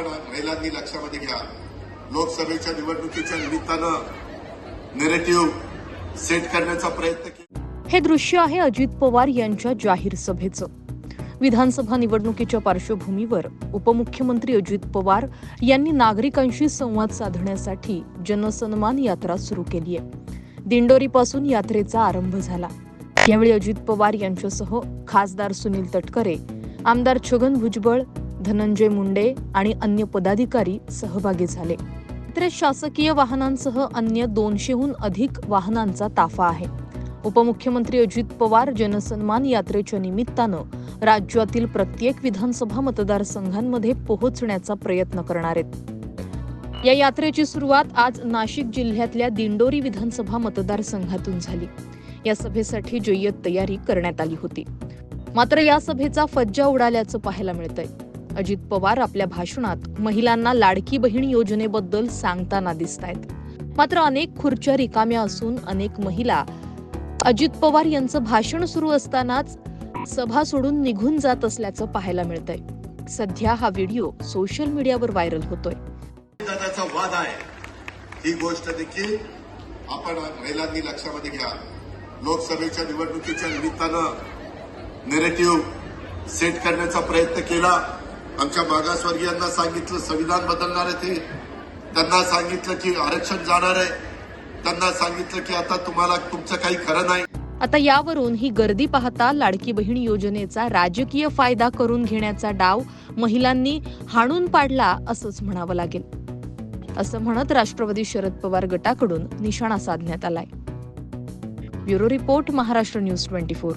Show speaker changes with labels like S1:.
S1: आपण महिलांनी लक्षामध्ये घ्या. लोकसभेच्या निवडणुकीच्या निमित्तानं नेरेटिव्ह सेट करण्याचा प्रयत्न केला
S2: हे दृश्य आहे अजित पवार यांच्या जाहीर सभेचं. विधानसभा निवडणुकीच्या पार्श्वभूमीवर उपमुख्यमंत्री अजित पवार यांनी नागरिकांशी संवाद साधण्यासाठी जनसन्मान यात्रा सुरू केली आहे. दिंडोरीपासून यात्रेचा आरंभ झाला. यावेळी अजित पवार यांच्यासह खासदार सुनील तटकरे आमदार छगन भुजबळ धनंजय मुंडे आणि अन्य पदाधिकारी सहभागी झाले. तर शासकीय वाहनांसह अन्य दोनशेहून अधिक वाहनांचा ताफा आहे. उपमुख्यमंत्री अजित पवार जनसन्मान यात्रेच्या निमित्तानं राज्यातील प्रत्येक विधानसभा मतदारसंघांमध्ये पोहोचण्याचा प्रयत्न करणार आहेत. या यात्रेची सुरुवात आज नाशिक जिल्ह्यातल्या दिंडोरी विधानसभा मतदारसंघातून झाली. या सभेसाठी जय्यत तयारी करण्यात आली होती. मात्र या सभेचा फज्जा उडाल्याचं पाहायला मिळतंय. अजित पवार आपल्या भाषणात महिलांना लाडकी बहीण योजनेबद्दल सांगताना दिसत आहेत मात्र अनेक खुर्च्या रिकाम्या असून अनेक महिला अजित पवार यांचं भाषण सुरू असतानाच सभा सोडून निघून जात असल्याचं पाहायला मिळतंय. सध्या हा व्हिडिओ सोशल मीडियावर व्हायरल होतोय.
S1: वाद आहे. ही गोष्ट देखील आपण महिलांनी लक्षामध्ये घ्या. लोकसभेच्या निवडणुकीच्या निमित्तानं नेरेटिव्ह सेट करण्याचा प्रयत्न केला. आमच्या मागासवर्गीयांना सांगितलं संविधान बदलणार आहे ते त्यांना सांगितलं की आरक्षण जाणार आहे. त्यांना सांगितलं की आता तुम्हाला तुमचं काही खरं नाही.
S2: आता यावरून ही गर्दी पाहता लाडकी बहीण योजनेचा राजकीय फायदा करून घेण्याचा डाव महिलांनी हाणून पाडला असंच म्हणावं लागेल. असं म्हणत राष्ट्रवादी शरद पवार गटाकडून निशाणा साधण्यात आलाय. Bureau report Maharashtra news twenty four.